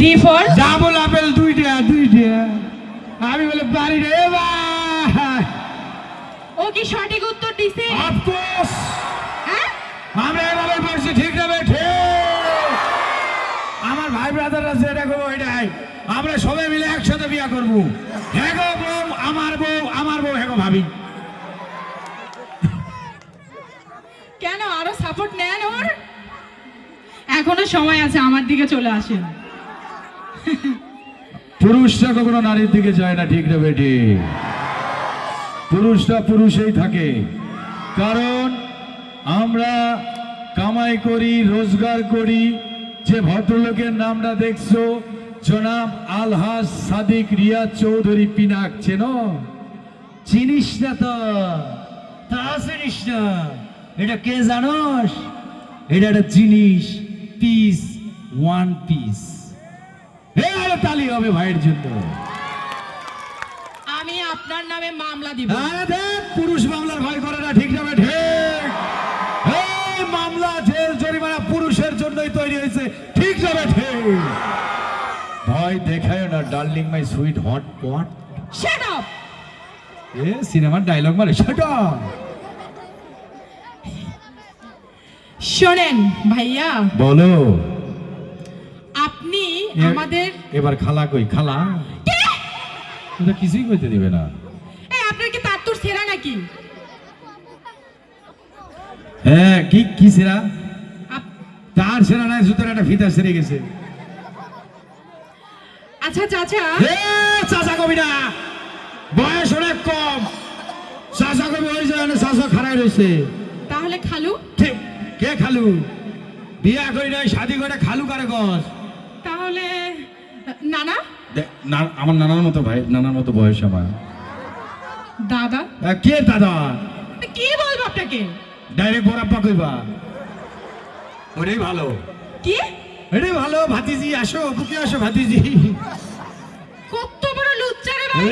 D for double apple দুইটা দুইটা আমি বলে পারি রে ভাই ও কি সঠিক উত্তর দিছে? অফকোর্স হ্যাঁ? আমরা এভাবে বলছি ঠিক না ঠিক আমার ভাই ব্রাদার আছে এটা করব এটাই। আমরা সবাই মিলে একসাথে বিয়া করব। হ্যাঁ গো বউ আমার বউ আমার বউ হ্যাঁ ভাবি। কেন আরও সাপোর্ট নেন ওর? এখনও সময় আছে আমার দিকে চলে আসেন। পুরুষরা কখনো নারীর দিকে যায় না, ঠিক না বেটি? পুরুষরা পুরুষেই থাকে। কারণ আমরা কামাই করি, রোজগার করি, যে ভদ্রলোকের নামটা দেখছ, জনাব আলহাজ সাদিক রিয়া চৌধুরী পিনাক, চেন? চিনিস না তো? তা চিনিস না। এটা কে জানোস? এটা একটা জিনিস পিস ওয়ান পিস আরে তালি হবে ভাইয়ের জন্য। আমি আপনার নামে মামলা দিব। আরে দেখ, পুরুষ মামলার ভয় করে না ঠিক যাবে ঠিক। এই মামলা জেল জরিমানা পুরুষের জন্যই তৈরি হয়েছে ঠিক যাবে ঠিক। ভয় দেখায় না darling my sweet hot pot. Shut up এ সিনেমার ডায়লগ মারে সেটা শোনেন ভাইয়া। বলো। আমাদের এবার খালা কই? খালা? এটা কিছুই কইতে দিবে না। এ আপনার কি তার তোর সেরা নাকি? হ্যাঁ কি কি সেরা তার সেরা নাই সুতরাং একটা ফিতা সেরে গেছে। আচ্ছা চাচা। চাচা কবি না। বয়স অনেক কম। চাচা কবি হয়ে যায় না চাচা খারাই রয়েছে তাহলে খালু? ঠিক কে খালু? বিয়া করি নাই শাদি করে খালু কারে গছ তাহলে নানা? আমার নানার মতো ভাই নানার মতো বয়স আমার। দাদা? কে দাদা? কি বলব আপনাকে? ডাইরেক্ট বরাপ্পা কইবা। ওটাই ভালো। কি? এটাই ভালো ভাতিজি আসো বুকে আসো ভাতিজি। কত বড় লুচ্চা রে ভাই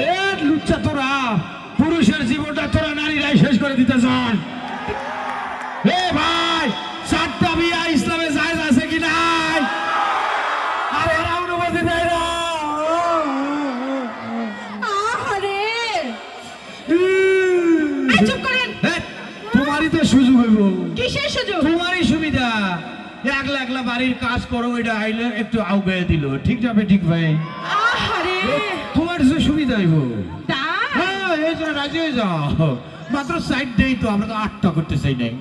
সুযোগ হইব। কিসের সুযোগ? তোমারই সুবিধা। একলা একলা বাড়ির কাজ করো এটা আইলে একটু আউগায়ে দিল। ঠিক যাবে ঠিক ভাই? আহারে। তোমার যে সুবিধা হইব। হ্যাঁ এই জন্য রাজি হয়ে যাও। মাত্র সাইড দেই তো আমরা তো আটটা করতে চাই নাই।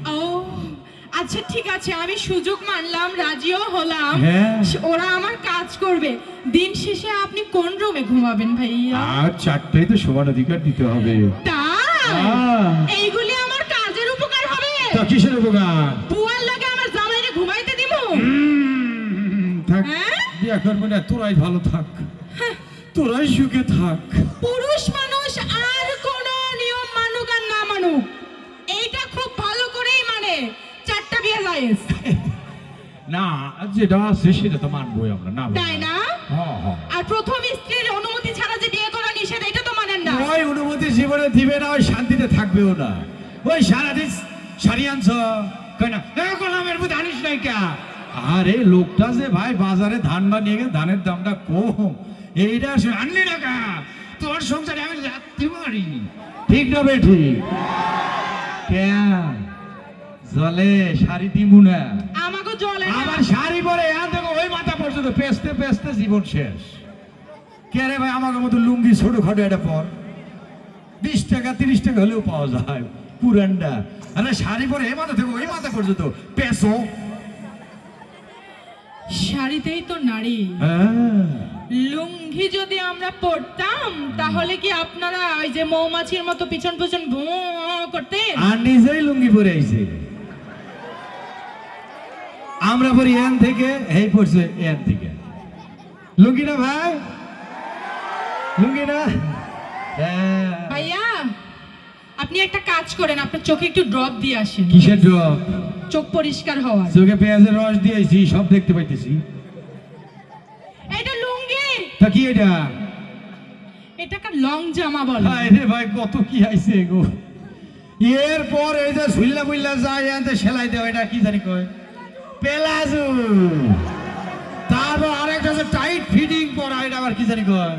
আচ্ছা ঠিক আছে আমি সুযোগ মানলাম রাজিও হলাম। হ্যাঁ। ওরা আমার কাজ করবে। দিন শেষে আপনি কোন রুমে ঘুমাবেন ভাইয়া? আর চারটাই তো সমান অধিকার দিতে হবে। এইগুলি তা কিসের উপকার? বুয়ার লাগে আমার জামাইরে ঘুমাইতে দিব থাক। হ্যাঁ? বিয়া করব না তোরাই ভালো থাক। তোরাই সুখে থাক। পুরুষ মানুষ আর কোন নিয়ম মানুক আর না মানুক এইটা খুব ভালো করেই মানে। চারটা বিয়ে জায়েজ। না যেটা আছে সেটা তো মানবোই আমরা না তাই না? হ্যাঁ হ্যাঁ। আর প্রথম স্ত্রীর অনুমতি ছাড়া যে বিয়ে করা নিষেধ এটা তো মানেন না। ওই অনুমতি জীবনে দিবে না ওই শান্তিতে থাকবেও না। ওই সারাদিন সারি আনছ? কই না? এ গোলামের মধ্যে আনিস নাই কা? আরে লোকটা যে ভাই বাজারে ধান বা নিয়ে গেছে ধানের দামটা কম। এইটা আনলি না কা? তোর সংসারে আমি রাখতে পারি ঠিক না বে ঠিক? কেন জলে শাড়ি দিমু না। আমাকে জলে না। আবার শাড়ি পরে এখান থেকে ওই মাথা পর্যন্ত পেস্তে পেস্তে জীবন শেষ। কে রে ভাই আমাকে মতো লুঙ্গি ছোট খাটো এটা পর। বিশ টাকা তিরিশ টাকা হলেও পাওয়া যায়। পুরানটা আরে শাড়ি পরে এই মাথা থেকে ওই মাথা পর্যন্ত। পেশো শাড়িতেই তো নারী। হ্যাঁ। লুঙ্গি যদি আমরা পরতাম তাহলে কি আপনারা ওই যে মৌমাছির মতো পিছন পিছন ভু করতেন? আর নিজেই লুঙ্গি পরে আইছে। আমরা পরি এন থেকে এই পড়ছে এন থেকে। লুঙ্গি না ভাই? লুঙ্গি না হ্যাঁ। আপনি একটা কাজ করেন আপনার চোখে একটু ড্রপ দিয়ে আসেন। কিসের ড্রপ চোখ পরিষ্কার হওয়ার। চোখে পেঁয়াজের রস দিয়েছি সব দেখতে পাইতেছি। এটা লুঙ্গি! তা কি এটা? এটাকে লং জামা বলে। হায় রে ভাই কত কি আইছে গো। এরপর এই যে সুইল্লা বুইল্লা যায় আনতে সেলাই দেওয়া এটা কি জানি কয়? পেলাজু। তারপর আরেকটা যে টাইট ফিটিং পরা এটা আবার কি জানি কয়?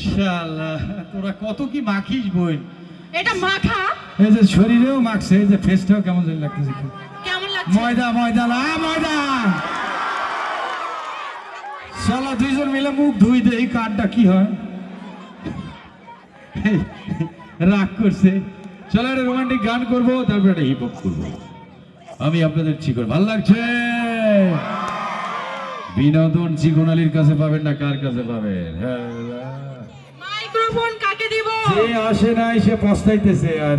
শালা তোরা কত কি মাখিস বই এটা মাখা? এই যে শরীরেও মাখছে এই যে ফেসটাও কেমন জানি লাগতেছে কেমন লাগছে? ময়দা ময়দা না ময়দা! শালা দুইজন মিলে মুখ ধুই দে এই কার্ডটা কি হয়? রাগ করছে। চলো একটা রোমান্টিক গান করব তারপর একটা হিপ হপ করব। আমি আপনাদের চিকন ভালো লাগছে? বিনোদন চিকন আলীর কাছে পাবেন না কার কাছে পাবেন? হ্যাঁ। মাইক্রোফোন কাকে দিব? যে আসে নাই সে পস্তাইতেছে আর